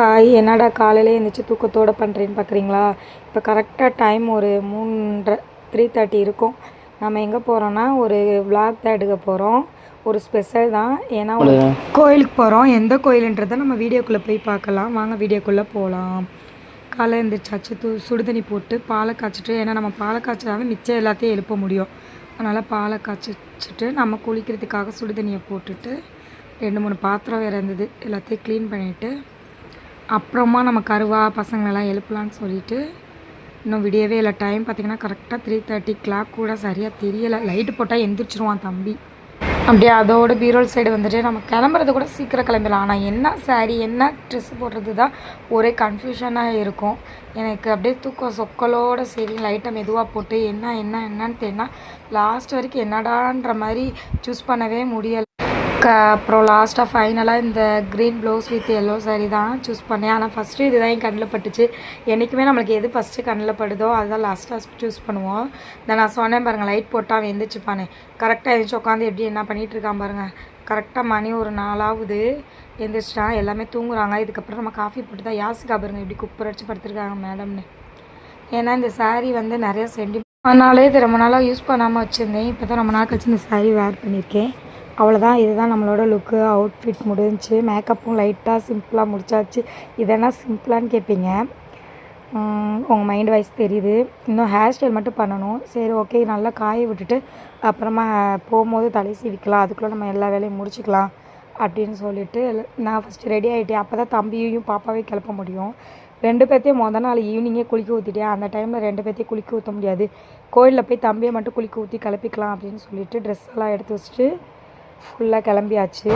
Hi என்னடா காலையிலே எழுந்திரிச்சு தூக்கத்தோடு பண்ணுறேன்னு பார்க்குறீங்களா இப்போ கரெக்டாக டைம் ஒரு மூன்றரை த்ரீ தேர்ட்டி இருக்கும். நம்ம எங்கே போகிறோன்னா ஒரு vlog தான் எடுக்க போகிறோம் ஒரு ஸ்பெஷல் தான். ஏன்னா ஒரு கோயிலுக்கு போகிறோம் எந்த கோயிலுன்றதை நம்ம வீடியோக்குள்ளே போய் பார்க்கலாம். வாங்க வீடியோக்குள்ளே போகலாம் காலை எழுந்திரிச்சாச்சு தூ சுடுதண்ணி போட்டு பாலை காய்ச்சிட்டு ஏன்னா நம்ம பாலை காய்ச்சாதான் மிச்சம் எல்லாத்தையும் எழுப்ப முடியும். அதனால் பாலை காய்ச்சிட்டு நம்ம குளிக்கிறதுக்காக சுடுதண்ணியை போட்டுட்டு ரெண்டு மூணு பாத்திரம் வேறு இருந்தது. எல்லாத்தையும் க்ளீன் பண்ணிவிட்டு அப்புறமா நம்ம கருவா பசங்களெல்லாம் எழுப்பலான்னு சொல்லிட்டு இன்னும் விடியவே இல்லை. டைம் பார்த்திங்கன்னா கரெக்டாக த்ரீ தேர்ட்டி கிளாக் கூட சரியாக தெரியலை. லைட்டு போட்டால் எந்திரிச்சிருவான் தம்பி. அப்படியே அதோட பீரோல் சைடு வந்துட்டு நம்ம கிளம்புறது கூட சீக்கிரம் கிளம்பிடலாம். ஆனால் என்ன saree என்ன ட்ரெஸ் போடுறது தான் ஒரே கன்ஃபியூஷனாக இருக்கும். எனக்கு அப்படியே தூக்கம் சொக்கலோட சரி லைட்டை மெதுவாக போட்டு என்ன என்ன என்னன்னு தெரியுனா லாஸ்ட் வரைக்கும் என்னடான்ற மாதிரி சூஸ் பண்ணவே முடியலை. க அப்புறம் லாஸ்ட்டாக ஃபைனலாக இந்த green blouse with yellow saree தான் சூஸ் பண்ணேன். ஆனால் ஃபஸ்ட்டு இதுதான் என் கண்ணில் பட்டுச்சு. என்றைக்குமே நம்மளுக்கு எது ஃபஸ்ட்டு கண்ணில் படுதோ அதுதான் லாஸ்ட்டாக சூஸ் பண்ணுவோம். இந்த நான் சொன்னேன் பாருங்கள் லைட் போட்டால் அவன் எந்திரிச்சுப்பானே கரெக்டாக எழுந்திரிச்சு உட்காந்து எப்படி என்ன பண்ணிகிட்டு இருக்கான் பாருங்கள் கரெக்டாக மணி ஒரு நாலாவது எந்திரிச்சிட்டான் எல்லாமே தூங்குறாங்க. இதுக்கப்புறம் நம்ம காஃபி போட்டு தான் யாசிக்கா பாருங்கள் எப்படி குப்பர் அடிச்சு படுத்துருக்காங்க மேடம்னு ஏன்னா இந்த சாரீ வந்து நிறையா சென்டி அதனாலே இது ரொம்ப நாளாக யூஸ் பண்ணாமல் வச்சுருந்தேன். இப்போ தான் ரொம்ப நாள் கழிச்சு இந்த சாரீ வேர் பண்ணியிருக்கேன் அவ்வளோதான் இதுதான் நம்மளோட லுக்கு அவுட்ஃபிட் முடிஞ்சு மேக்கப்பும் லைட்டாக சிம்பிளாக முடிச்சாச்சு. இதெல்லாம் சிம்பிளான்னு கேட்பீங்க உங்கள் மைண்ட் வைஸ் தெரியுது. இன்னும் ஹேர் ஸ்டைல் மட்டும் பண்ணணும். சரி ஓகே நல்லா காய விட்டுட்டு அப்புறமா போகும்போது தலை சீவிக்கலாம். அதுக்குள்ளே நம்ம எல்லா வேலையும் முடிச்சுக்கலாம் அப்படின்னு சொல்லிட்டு நான் ஃபஸ்ட்டு ரெடி ஆகிட்டேன் அப்போ தான் தம்பியையும் பாப்பாவையும் கிளப்ப முடியும். ரெண்டு பேர்த்தையும் மொதல் நாள் ஈவினிங்கே குளிக்க ஊற்றிட்டேன் அந்த டைமில் ரெண்டு பேர்த்தையும் குளிக்க ஊற்ற முடியாது. கோயிலில் போய் தம்பியை மட்டும் குளிக்க ஊற்றி கிளப்பிக்கலாம் அப்படின்னு சொல்லிட்டு ட்ரெஸ் எல்லாம் எடுத்து வச்சுட்டு ஃபுல்லாக கிளம்பியாச்சு.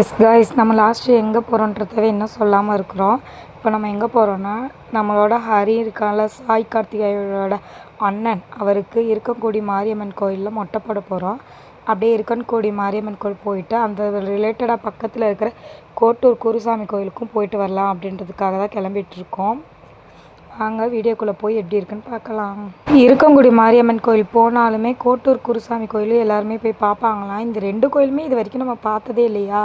எஸ் காய்ஸ் நம்ம லாஸ்ட்டு எங்கே போகிறோன்றதவே இன்னும் சொல்லாமல் இருக்கிறோம். இப்போ நம்ம எங்கே போகிறோன்னா நம்மளோட ஹரி இருக்கால சாய் கார்த்திகேயோட அண்ணன். அவருக்கு இருக்கன்குடி மாரியம்மன் கோயிலில் மொட்டை போட போகிறோம் அப்படியே இருக்கன்கூடி மாரியம்மன் கோயில் போயிட்டு அந்த ரிலேட்டடாக பக்கத்தில் இருக்கிற கோட்டூர் குருசாமி கோயிலுக்கும் போயிட்டு வரலாம் அப்படின்றதுக்காக தான் கிளம்பிகிட்ருக்கோம் இருக்கோம். வாங்க வீடியோக்குள்ளே போய் எப்படி இருக்குன்னு பார்க்கலாம். இருக்கங்குடி மாரியம்மன் கோயில் போனாலுமே கோட்டூர் குருசாமி கோயில் எல்லாருமே போய் பார்ப்பாங்களாம் இந்த ரெண்டு கோயிலுமே இது வரைக்கும் நம்ம பார்த்ததே இல்லையா?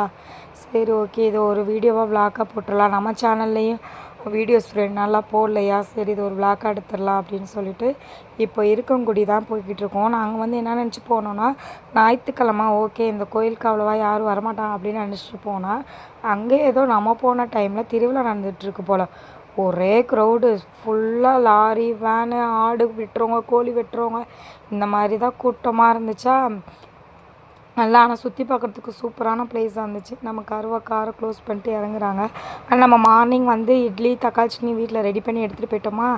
சரி ஓகே. இது ஒரு வீடியோவாக விளாக்காக போட்டுடலாம். நம்ம சேனல்லையும் வீடியோஸ் ரெண்டு நாளாக போடலையா? சரி இது ஒரு விளாக்காக எடுத்துடலாம் அப்படின்னு சொல்லிட்டு இப்போ இருக்கங்குடி தான் போய்கிட்டு இருக்கோம். நாங்கள் வந்து என்ன நினச்சி போனோன்னா ஞாயிற்றுக்கிழமை ஓகே இந்த கோயிலுக்கு அவ்வளோவா யாரும் வரமாட்டாங்க அப்படின்னு நினச்சிட்டு போனால் அங்கே ஏதோ நம்ம போன டைமில் திருவிழா நடந்துகிட்ருக்கு போல். ஒரே க்ரௌடு ஃபுல்லாக லாரி வேனு ஆடு வெட்டுறவங்க கோழி வெட்டுறவங்க. இந்த மாதிரி தான் கூட்டமாக இருந்துச்சா? நல்லா ஆனால் சுற்றி பார்க்குறதுக்கு சூப்பரான பிளேஸாக இருந்துச்சு. நம்ம கருவா காரை க்ளோஸ் பண்ணிட்டு இறங்குறாங்க. ஆனால் நம்ம மார்னிங் வந்து இட்லி தக்காளி சட்னி வீட்டில் ரெடி பண்ணி எடுத்துகிட்டு போயிட்டோமா?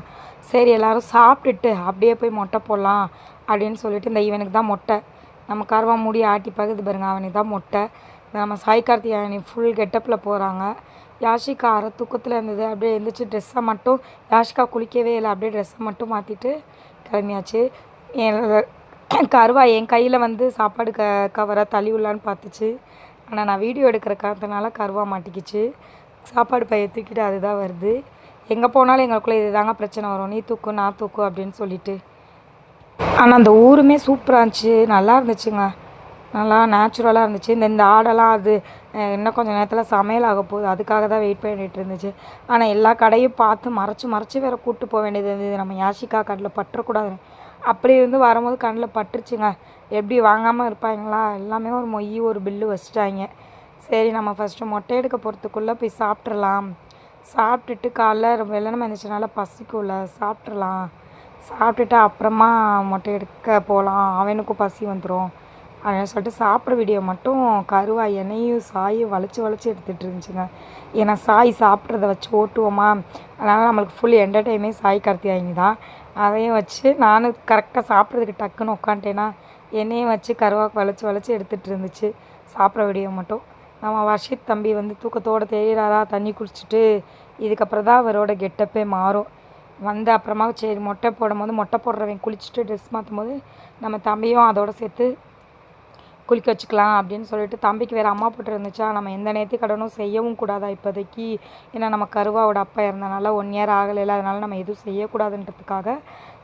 சரி எல்லோரும் சாப்பிட்டுட்டு அப்படியே போய் மொட்டை போடலாம் அப்படின்னு சொல்லிட்டு இந்த இவனுக்கு தான் மொட்டை. நம்ம கருவா மூடி ஆட்டி பகுது பாருங்க அவனுக்கு தான் மொட்டை. நம்ம சாய் கார்த்திகேயனி ஃபுல் கெட்டப்பில் போகிறாங்க யாஷிகா அரை தூக்கத்தில் இருந்தது. அப்படியே எழுந்திரிச்சு ட்ரெஸ்ஸை மட்டும் யாஷிகா குளிக்கவே இல்லை. அப்படியே ட்ரெஸ்ஸை மட்டும் மாற்றிட்டு கிளம்பியாச்சு. என் கருவா என் கையில் வந்து சாப்பாடு க கவரை தள்ளி விடலான்னு பார்த்துச்சு. ஆனால் நான் வீடியோ எடுக்கிற காரணத்தினால கருவா மாட்டிக்கிச்சு. சாப்பாடு பைய தூக்கிட்டு அதுதான் வருது. எங்கே போனாலும் எங்களுக்குள்ளே இதுதாங்க பிரச்சனை வரும். நீ தூக்கு நான் தூக்கு அப்படின்னு சொல்லிட்டு. ஆனால் அந்த ஊருமே சூப்பராக இருந்துச்சு. நல்லா இருந்துச்சுங்க. நல்லா நேச்சுரலாக இருந்துச்சு. இந்த இந்த ஆடெல்லாம் அது இன்னும் கொஞ்சம் நேரத்தில் சமையல் ஆக போகுது. அதுக்காக தான் வெயிட் பண்ணிகிட்டு இருந்துச்சு. ஆனால் எல்லா கடையும் பார்த்து மறைச்சி மறைச்சி வேறு கூப்பிட்டு போக வேண்டியது இருந்தது. நம்ம யாஷிகா கண்ணில் பற்றக்கூடாது அப்படி இருந்து வரும்போது கண்ணில் பட்டுருச்சுங்க. எப்படி வாங்காமல் இருப்பாங்களா? எல்லாமே ஒரு மொய் ஒரு பில்லு வச்சுட்டாங்க. சரி நம்ம ஃபஸ்ட்டு மொட்டை எடுக்க போகிறதுக்குள்ளே போய் சாப்பிட்றலாம் சாப்பிட்டுட்டு காலைல வெள்ளனம் இருந்துச்சுனால பசிக்கும்ல சாப்பிட்றலாம் சாப்பிட்டுட்டு அப்புறமா மொட்டை எடுக்க போகலாம் அவனுக்கும் பசி வந்துடும் அப்படின்னு சொல்லிட்டு சாப்பிட்ற வீடியோ மட்டும் கருவா எண்ணெயும் சாயும் வளைச்சி வளைச்சி எடுத்துகிட்டு இருந்துச்சுங்க. ஏன்னா சாய் சாப்பிட்றத வச்சு ஓட்டுவோமா? அதனால் நம்மளுக்கு ஃபுல் என்டர்டைமே சாய் கார்த்தியாயினி தான். அதையும் வச்சு நானும் கரெக்டாக சாப்பிட்றதுக்கு டக்குன்னு உட்காந்துட்டேன்னா எண்ணெயும் வச்சு கருவாக்கு வளைச்சி வளைச்சி எடுத்துகிட்டு இருந்துச்சு. சாப்பிட்ற வீடியோ மட்டும். நம்ம வர்ஷித் தம்பி வந்து தூக்கத்தோடு தெரியிறாரா தண்ணி குடிச்சிட்டு இதுக்கப்புறம் தான் அவரோட கெட்டப்பே மாறும். வந்து அப்புறமா சரி மொட்டை போடும் போது மொட்டை போடுறவன் குளிச்சுட்டு ட்ரெஸ் மாற்றும் போது நம்ம தம்பியும் அதோட சேர்த்து குளிக்க வச்சுக்கலாம் அப்படின்னு சொல்லிட்டு தம்பிக்கு வேறு அம்மா போட்டு இருந்துச்சா? நம்ம எந்த நேர்த்தி கடனும் செய்யவும் கூடாதா இப்போதைக்கு? ஏன்னா நம்ம கருவாவோட அப்பா இருந்தனால ஒன் இயர் ஆகலை அதனால் நம்ம எதுவும் செய்யக்கூடாதுன்றதுக்காக.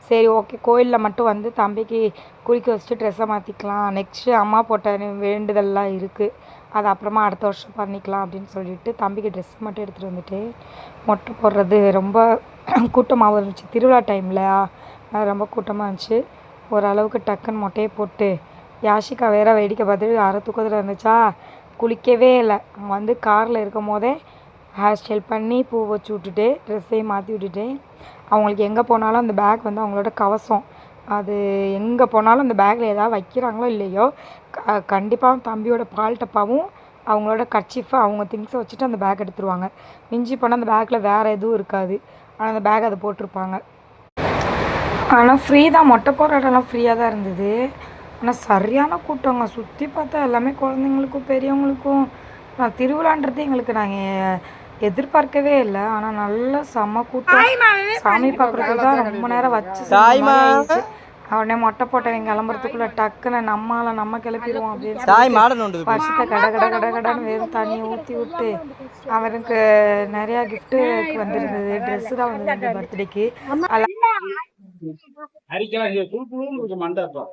சரி ஓகே கோயிலில் மட்டும் வந்து தம்பிக்கு குளிக்க வச்சுட்டு ட்ரெஸ்ஸை மாற்றிக்கலாம் நெக்ஸ்ட்டு அம்மா போட்ட வேண்டுதல்லாம் இருக்குது அது அப்புறமா அடுத்த வருஷம் பண்ணிக்கலாம் அப்படின்னு சொல்லிட்டு தம்பிக்கு ட்ரெஸ் மட்டும் எடுத்துகிட்டு வந்துட்டு மொட்டை போடுறது ரொம்ப கூட்டமாகவும் இருந்துச்சு. திருவிழா டைமில் ரொம்ப கூட்டமாக இருந்துச்சு. ஓரளவுக்கு டக்குன்னு மொட்டையை போட்டு யாஷிகா வேற வேடிக்கை பார்த்துட்டு அரை தூக்கத்தில் இருந்துச்சா? குளிக்கவே இல்லை. அவங்க வந்து காரில் இருக்கும் போதே ஹேர் ஸ்டைல் பண்ணி பூ வச்சு விட்டுட்டு ட்ரெஸ்ஸையும் மாற்றி விட்டுட்டு அவங்களுக்கு எங்கே போனாலும் அந்த பேக் வந்து அவங்களோட கவசம். அது எங்கே போனாலும் அந்த பேக்கில் ஏதாவது வைக்கிறாங்களோ இல்லையோ க கண்டிப்பாக தம்பியோட பால் டப்பாவும் அவங்களோட கர்ச்சீஃபை அவங்க திங்ஸை வச்சுட்டு அந்த பேக் எடுத்துருவாங்க. மிஞ்சி போனால் அந்த பேக்கில் வேறு எதுவும் இருக்காது. ஆனால் அந்த பேக் அதை போட்டிருப்பாங்க. ஆனால் ஃப்ரீ தான். மொட்டை போடுற இடம்லாம் ஃப்ரீயாக தான் இருந்தது. ஆனால் சரியான கூட்டங்க. சுற்றி பார்த்தா எல்லாமே குழந்தைங்களுக்கும் பெரியவங்களுக்கும். நான் திருவிழான்றது எங்களுக்கு நாங்கள் எதிர்பார்க்கவே இல்லை. ஆனால் நல்ல செம்ம கூட்டம். சாமி பார்க்குறதுக்கு தான் ரொம்ப நேரம் வச்சு. உடனே மொட்டை போட்டவங்க கிளம்புறதுக்குள்ள டக்குன்னு நம்மால நம்ம கிளப்பிடுவோம் அப்படின்னு வருஷத்தை கட கட கட கடன்னு வெறும் தண்ணியை ஊற்றி விட்டு அவருக்கு நிறையா கிஃப்ட்டு வந்திருந்தது. ட்ரெஸ்ஸு தான் வந்திருந்தது பர்த்டேக்கு அரிக்கலாம் தூக்கும் கொஞ்சம் மண்டப்பா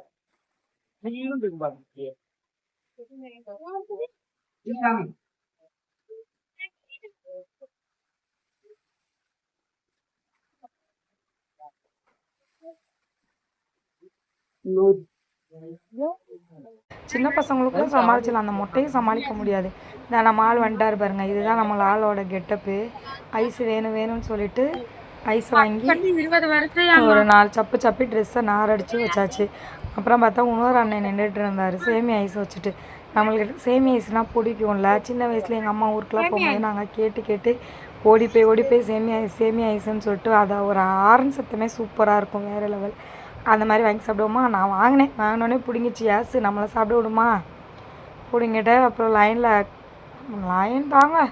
நீங்களும் இருக்கு பாருங்க சின்ன பசங்களுக்கும் சமாளிச்சிடலாம். அந்த மொட்டையும் சமாளிக்க முடியாது. இந்த நம்ம ஆள் வந்துட்டாரு பாருங்க. இதுதான் நம்ம ஆளோட கெட்டப்பு ஐஸ் வேணும் வேணும்னு சொல்லிட்டு ஐஸ் வாங்கி ஒரு நாலு சப்பு சப்பி ட்ரெஸ்ஸை நார் அடித்து வச்சாச்சு. அப்புறம் பார்த்தா இன்னொரு அண்ணன் நின்றுட்டு இருந்தார். சேமி ஐஸ் வச்சுட்டு. நம்மளுக்கு சேமி ஐஸ்னால் பிடிக்கும்ல. சின்ன வயசில் எங்கள் அம்மா ஊருக்குலாம் போகும்போது நாங்கள் கேட்டு கேட்டு ஓடி போய் ஓடி போய் சேமி ஐஸ் சேமி ஐஸ்ன்னு சொல்லிட்டு அதை ஒரு ஆரன் சத்தமே சூப்பராக இருக்கும் வேறு லெவல் அந்த மாதிரி வாங்கி சாப்பிடுவோமா? நான் வாங்கினேன். வாங்கினோடனே பிடுங்கிச்சு யாஸ் நம்மளை சாப்பிட விடுமா? பிடுங்கிட்டு அப்புறம் லைனில் லைன் தாங்க.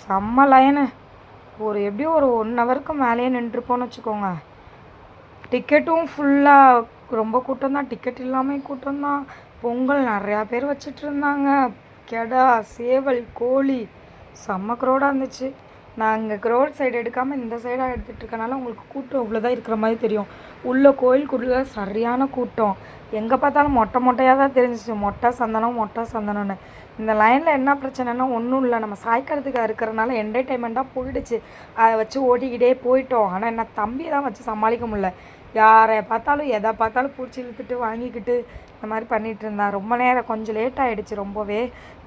செம்ம லைனு ஒரு எப்படியும் ஒரு ஒன் ஹவருக்கு மேலேயே நின்றுப்போன்னு வச்சுக்கோங்க. டிக்கெட்டும் ஃபுல்லாக ரொம்ப கூட்டம் தான் டிக்கெட் இல்லாமல் கூட்டம் தான் பொங்கல் நிறையா பேர் வச்சிட்டு இருந்தாங்க கெடா சேவல் கோழி. செம்ம க்ரௌடாக இருந்துச்சு. நான் இங்கே க்ரௌட் சைடு எடுக்காமல் இந்த சைடாக எடுத்துகிட்டு இருக்கனால உங்களுக்கு கூட்டம் இவ்வளோதான் இருக்கிற மாதிரி தெரியும். உள்ள கோயிலுக்குள்ள சரியான கூட்டம். எங்கே பார்த்தாலும் மொட்டை மொட்டையாக தான் தெரிஞ்சிச்சு. மொட்டை சந்தனம் மொட்டை சந்தனம்னு. இந்த லைனில் என்ன பிரச்சனைனா ஒன்றும் இல்லை. நம்ம சாய்க்கிறதுக்கு இருக்கிறனால என்டர்டைன்மெண்ட்டாக போயிடுச்சு. அதை வச்சு ஓடிக்கிட்டே போயிட்டோம். ஆனால் என்ன தம்பி தான் வச்சு சமாளிக்க முடியல. யாரை பார்த்தாலும் எதை பார்த்தாலும் பூச்சி இழுத்துட்டு வாங்கிக்கிட்டு இந்த மாதிரி பண்ணிகிட்டு இருந்தான் ரொம்ப நேரம் கொஞ்சம் லேட் ஆகிடுச்சு ரொம்பவே.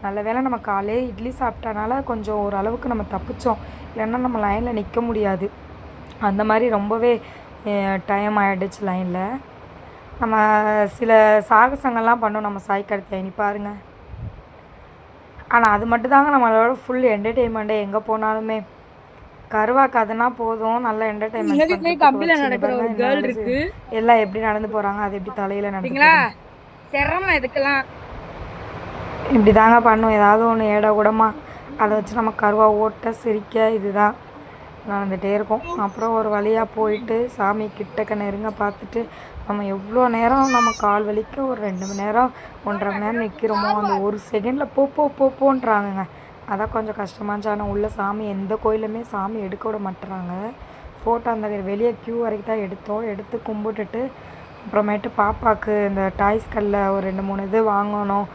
நல்ல வேளை நம்ம காலே இட்லி சாப்பிட்டனால கொஞ்சம் ஓரளவுக்கு நம்ம தப்பிச்சோம். இல்லைன்னா நம்ம லைனில் நிற்க முடியாது. அந்த மாதிரி ரொம்பவே டைம் ஆகிடுச்சு லைனில் நம்ம சில சாகசங்கள்லாம் பண்ணோம். நம்ம சாய் கருத்தை பாருங்க. ஆனால் அது மட்டும்தாங்க நம்மளோட ஃபுல் என்டர்டெயின்மெண்ட்டே எங்கே போனாலுமே. கருவா கதைனா போதும். நல்ல என்டர்டைன்மெண்ட் இருக்கு. எல்லாம் எப்படி நடந்து போகிறாங்க அது எப்படி தலையில் நடந்து சரிங்களா சிரமம் இதுக்கெல்லாம் இப்படி தாங்க பண்ணும். ஏதாவது ஒன்று ஏட கூடமா அதை வச்சு நம்ம கருவா ஓட்ட சிரிக்க இதுதான் நடந்துகிட்டே இருக்கும். அப்புறம் ஒரு வழியாக போயிட்டு சாமி கிட்டக்க நெருங்க பார்த்துட்டு நம்ம எவ்வளோ நேரம் நம்ம கால் வலிக்க ஒரு ரெண்டு மணி நேரம் ஒன்றரை மணி நேரம் நிற்கிறோமோ அந்த ஒரு செகண்டில் போ போ போன்றாங்கங்க. அதான் கொஞ்சம் கஷ்டமாச்சு ஆனால் உள்ள சாமி எந்த கோயிலுமே சாமி எடுக்க விட மாட்டுறாங்க ஃபோட்டோ அந்த வெளியே க்யூ வரைக்கும் தான் எடுத்தோம். எடுத்து கும்பிட்டுட்டு அப்புறமேட்டு பாப்பாவுக்கு இந்த டாய்ஸ் கல்லில் ஒரு ரெண்டு மூணு இது வாங்கணும்.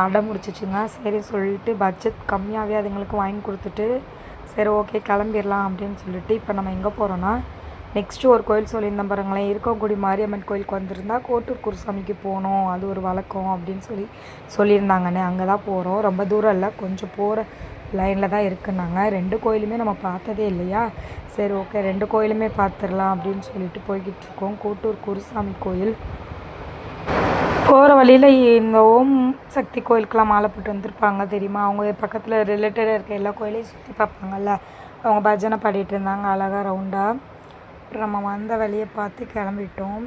அடம் முடிச்சிச்சுங்க சரி சொல்லிட்டு பட்ஜெட் கம்மியாகவே அதுங்களுக்கு வாங்கி கொடுத்துட்டு சரி ஓகே கிளம்பிடலாம் அப்படின்னு சொல்லிட்டு இப்போ நம்ம எங்கே போகிறோன்னா நெக்ஸ்ட்டு ஒரு கோயில் சொல்லியிருந்தேன் பாருங்களேன். இருக்கங்குடி மாரியம்மன் கோயிலுக்கு வந்திருந்தா கோட்டூர் குருசாமிக்கு போகணும். அது ஒரு வழக்கம் அப்படின்னு சொல்லி சொல்லியிருந்தாங்கண்ணே. அங்கே தான் போகிறோம் ரொம்ப தூரம் இல்லை. கொஞ்சம் போகிற லைனில் தான் இருக்குன்னாங்க ரெண்டு கோயிலுமே நம்ம பார்த்ததே இல்லையா? சரி ஓகே ரெண்டு கோயிலுமே பார்த்துடலாம் அப்படின்னு சொல்லிட்டு போய்கிட்டு இருக்கோம். கோட்டூர் குருசாமி கோயில். போகிற வழியில் இந்த ஓம் சக்தி கோயிலுக்கெலாம் மாலை போட்டு வந்திருப்பாங்க தெரியுமா? அவங்க பக்கத்தில் ரிலேட்டடாக இருக்க எல்லா கோயிலையும் சுற்றி பார்ப்பாங்கல்ல. அவங்க பஜனை பாடிட்டு இருந்தாங்க. அழகாக ரவுண்டாக அப்புறம் நம்ம வந்த வழியை பார்த்து கிளம்பிட்டோம்.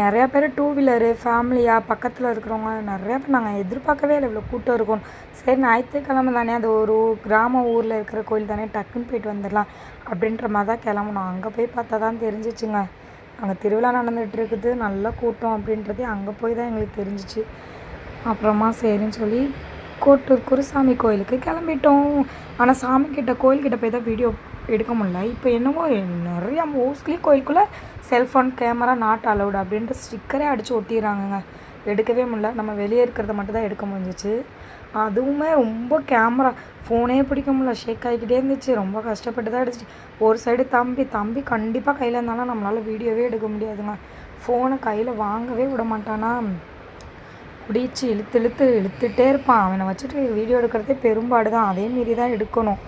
நிறையா பேர் டூ வீலரு ஃபேமிலியாக பக்கத்தில் இருக்கிறவங்க நிறையா பேர் நாங்கள் எதிர்பார்க்கவே இல்லை இவ்வளோ கூட்டம் இருக்கும். சரி ஞாயிற்றுக்கிழமை தானே அது ஒரு கிராம ஊரில் இருக்கிற கோயில் தானே டக்குன்னு போயிட்டு வந்துடலாம் அப்படின்ற மாதிரி தான் கிளம்புனோம் அங்கே போய் பார்த்தா தான் தெரிஞ்சிச்சுங்க. அங்கே திருவிழா நடந்துகிட்டு இருக்குது நல்ல கூட்டம் அப்படின்றதே அங்கே போய் தான் எங்களுக்கு தெரிஞ்சிச்சு. அப்புறமா சரின்னு சொல்லி கோட்டூர் குருசாமி கோயிலுக்கு கிளம்பிட்டோம். ஆனால் சாமி கிட்ட கோயில்கிட்ட போய் தான் வீடியோ எடுக்க முடில இப்போ என்னமோ நிறையா மோஸ்ட்லி கோயிலுக்குள்ளே செல்ஃபோன் கேமரா நாட் அலவுடு அப்படின்ட்டு ஸ்டிக்கரே அடித்து ஒட்டிடுறாங்கங்க. எடுக்கவே முடில நம்ம வெளியே இருக்கிறத மட்டும் தான் எடுக்க முடிஞ்சிச்சு. அதுவுமே ரொம்ப கேமரா ஃபோனே பிடிக்க முடில ஷேக் ஆகிக்கிட்டே இருந்துச்சு. ரொம்ப கஷ்டப்பட்டு தான் அடிச்சு. ஒரு சைடு தம்பி தம்பி கண்டிப்பாக கையில் இருந்தாலும் நம்மளால் வீடியோவே எடுக்க முடியாதுங்க. ஃபோனை கையில் வாங்கவே விட மாட்டானா? பிடிச்சி இழுத்து இழுத்து இழுத்துட்டே இருப்பான். அவனை வச்சுட்டு வீடியோ எடுக்கிறதே பெரும்பாடு தான் அதே மீறி தான் எடுக்கணும்.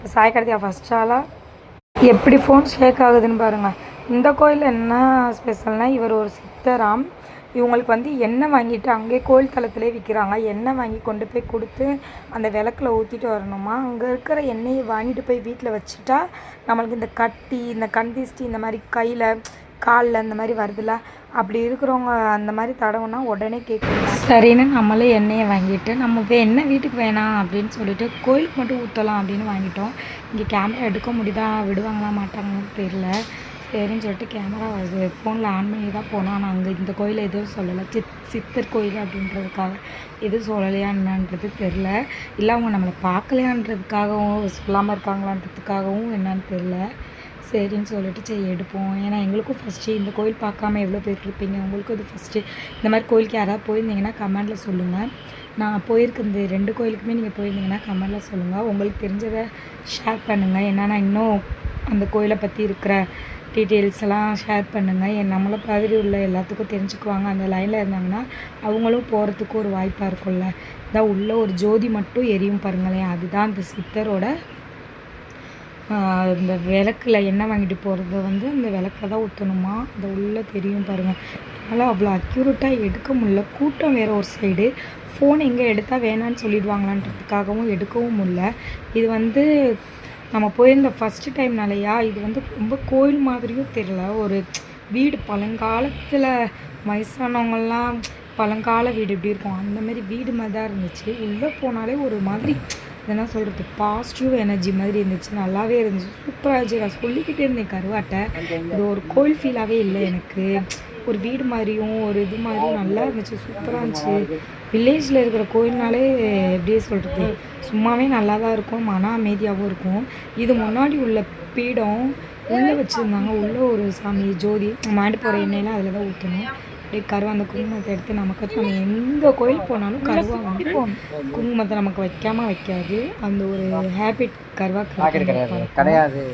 இப்போ சாய் கடத்தியா ஃபஸ்ட் ஆளாக எப்படி ஃபோன் ஷேக் ஆகுதுன்னு பாருங்கள் இந்த கோயிலில் என்ன ஸ்பெஷல்னால் இவர் ஒரு சித்தராம். இவங்களுக்கு வந்து எண்ணெய் வாங்கிட்டு அங்கேயே கோயில் தளத்திலே விற்கிறாங்க எண்ணெய் வாங்கி கொண்டு போய் கொடுத்து அந்த விளக்குல ஊற்றிட்டு வரணுமா? அங்கே இருக்கிற எண்ணெயை வாங்கிட்டு போய் வீட்டில் வச்சுட்டா நம்மளுக்கு இந்த கட்டி இந்த கண் இந்த மாதிரி கையில் காலில் அந்த மாதிரி வருதுல்ல அப்படி இருக்கிறவங்க அந்த மாதிரி தடவுனா உடனே கேட்கணும். சரின்னு நம்மளே எண்ணெயை வாங்கிட்டு நம்ம வே வீட்டுக்கு வேணாம் அப்படின்னு சொல்லிட்டு கோயிலுக்கு மட்டும் ஊற்றலாம் அப்படின்னு வாங்கிட்டோம். இங்கே கேமரா எடுக்க முடியுதா விடுவாங்களா மாட்டாங்கன்னு தெரியல. சரின்னு சொல்லிட்டு கேமரா வருது ஃபோனில் ஆன் பண்ணி தான் போனோம் ஆனால் அங்கே இந்த கோயில் எதுவும் சொல்லலை. சித் சித்தர் கோயில் அப்படின்றதுக்காக எதுவும் சொல்லலையா என்னன்றது தெரில இல்லை அவங்க நம்மளை பார்க்கலையான்றதுக்காகவும் சொல்லாமல் இருக்காங்களான்றதுக்காகவும் என்னன்னு தெரில சரின்னு சொல்லிட்டு சரி எடுப்போம். ஏன்னா எங்களுக்கும் ஃபஸ்ட்டு இந்த கோயில் பார்க்காம எவ்வளோ பேர் இருப்பீங்க? உங்களுக்கும் இது ஃபஸ்ட்டு இந்த மாதிரி கோயிலுக்கு யாராவது போயிருந்தீங்கன்னா கமெண்டில் சொல்லுங்கள் நான் போயிருக்க இந்த ரெண்டு கோயிலுக்குமே நீங்கள் போயிருந்தீங்கன்னா கமெண்டில் சொல்லுங்கள் உங்களுக்கு தெரிஞ்சதை ஷேர் பண்ணுங்கள் ஏன்னா நான் இன்னும் அந்த கோயிலை பற்றி இருக்கிற டீட்டெயில்ஸ் எல்லாம் ஷேர் பண்ணுங்கள் என் நம்மளை மாதிரி உள்ள எல்லாத்துக்கும் தெரிஞ்சுக்குவாங்க. அந்த லைனில் இருந்தாங்கன்னா அவங்களும் போகிறதுக்கு ஒரு வாய்ப்பாக இருக்கும்ல. இதான் உள்ள ஒரு ஜோதி மட்டும் எரியும் பாருங்களேன். அதுதான் அந்த சித்தரோட இந்த விளக்கில் எண்ணெய் வாங்கிட்டு போகிறது வந்து அந்த விளக்கில் தான் ஊற்றணுமா அந்த உள்ளே தெரியும் பாருங்கள் அதனால் அவ்வளோ அக்யூரேட்டாக எடுக்க முடில கூட்டம் வேறு ஒரு சைடு ஃபோன் எங்கே எடுத்தால் வேணான்னு சொல்லிடுவாங்களான்றதுக்காகவும் எடுக்கவும் முடில இது வந்து நம்ம போயிருந்த ஃபஸ்ட்டு டைம்னாலயா இது வந்து ரொம்ப கோயில் மாதிரியும் தெரில ஒரு வீடு பழங்காலத்தில் வயசானவங்கள்லாம் பழங்கால வீடு எப்படி இருக்கும்? அந்தமாரி வீடு மாதிரி தான் இருந்துச்சு. உள்ளே போனாலே ஒரு மாதிரி என்ன சொல்கிறது பாசிட்டிவ் எனர்ஜி மாதிரி இருந்துச்சு. நல்லாவே இருந்துச்சு. சூப்பராக இருந்துச்சு. நான் சொல்லிக்கிட்டே இருந்தேன் கருவாட்டை. இது ஒரு கோயில் ஃபீலாகவே இல்லை எனக்கு. ஒரு வீடு மாதிரியும் ஒரு இது மாதிரியும் நல்லா இருந்துச்சு. சூப்பராக இருந்துச்சு. வில்லேஜில் இருக்கிற கோயில்னாலே எப்படியே சொல்கிறது சும்மாவே நல்லா தான் இருக்கும். மன அமைதியாகவும் இருக்கும். இது முன்னாடி உள்ள பீடம் உள்ளே வச்சுருந்தாங்க. உள்ளே ஒரு சாமி ஜோதி. மாண்டு போகிற எண்ணெயெல்லாம் அதில் தான் ஊற்றணும் அப்படியே கருவா அந்த குங்குமத்தை எடுத்து நமக்கு நம்ம எங்கே கோயில் போனாலும் கருவா வந்து குங்குமத்தை நமக்கு வைக்காம வைக்காது. அந்த ஒரு ஹேபிட் கருவா கிடையாது கிடையாது.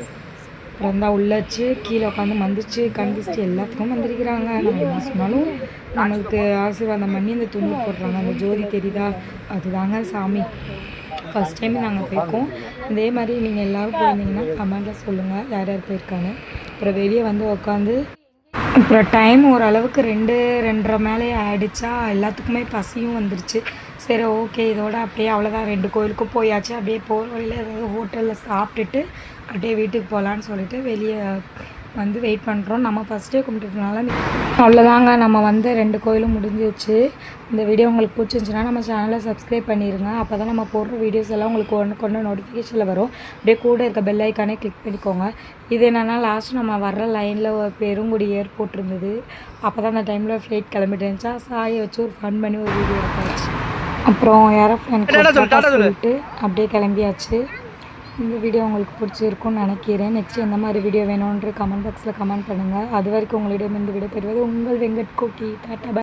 அப்புறம் தான் உள்ள வச்சு கீழே உட்காந்து மந்திரிச்சு கண்டிச்சு எல்லாத்துக்கும் மந்திரிக்கிறாங்க. நம்ம என்ன சொன்னாலும் நம்மளுக்கு ஆசீர்வாதம் பண்ணி அந்த துணி போடுறாங்க. அந்த ஜோதி தெரியுதா? அதுதாங்க சாமி. ஃபஸ்ட் டைம் நாங்கள் போயிருக்கோம். இதே மாதிரி நீங்கள் எல்லோரும் போயிருந்தீங்கன்னா கமெண்ட்டில் சொல்லுங்கள் யார் யார் போயிருக்காங்க? அப்புறம் வெளியே வந்து உட்காந்து அப்புறம் டைம் ஓரளவுக்கு ரெண்டு ரெண்டரை மேலே ஆயிடுச்சா? எல்லாத்துக்குமே பசியும் வந்துருச்சு. சரி ஓகே இதோட அப்படியே அவ்வளோதான் ரெண்டு கோயிலுக்கும் போயாச்சு. அப்படியே போகிற வழியில் ஏதாவது ஹோட்டலில் சாப்பிட்டுட்டு அப்படியே வீட்டுக்கு போகலான்னு சொல்லிட்டு வெளியே வந்து வெயிட் பண்ணுறோம் நம்ம ஃபஸ்ட்டே கும்பிட்டுறதுனால அவ்வளோதாங்க நம்ம வந்து ரெண்டு கோயிலும் முடிஞ்சிருச்சு. இந்த வீடியோ உங்களுக்கு பிடிச்சிருந்துச்சுன்னா நம்ம சேனலை சப்ஸ்கிரைப் பண்ணிடுங்க அப்போ தான் நம்ம போடுற வீடியோஸ் எல்லாம் உங்களுக்கு ஒன்று கொண்டு நோட்டிஃபிகேஷனில் வரும். அப்படியே கூட இருக்க பெல் ஐக்கானே கிளிக் பண்ணிக்கோங்க. இது என்னென்னா லாஸ்ட் நம்ம வர்ற லைனில் பெருங்குடி ஏர்போர்ட் இருந்தது. அப்போ தான் அந்த டைமில் ஃப்ளைட் கிளம்பிட்டு இருந்துச்சா சாயை வச்சு ஒரு ஃபன் பண்ணி ஒரு வீடியோ எடுத்தாச்சு. அப்புறம் ஏரோப்ளேன் சொல்லிட்டு அப்படியே கிளம்பியாச்சு. இந்த வீடியோ உங்களுக்கு பிடிச்சிருக்கும்னு நினைக்கிறேன். நெக்ஸ்ட் எந்த மாதிரி வீடியோ வேணுன்ற கமெண்ட் பாக்ஸில் கமெண்ட் பண்ணுங்கள் அது வரைக்கும் உங்களிடம் இந்த வீடியோ பெறுவது உங்கள் வெங்கட் கோக்கி டாட்டா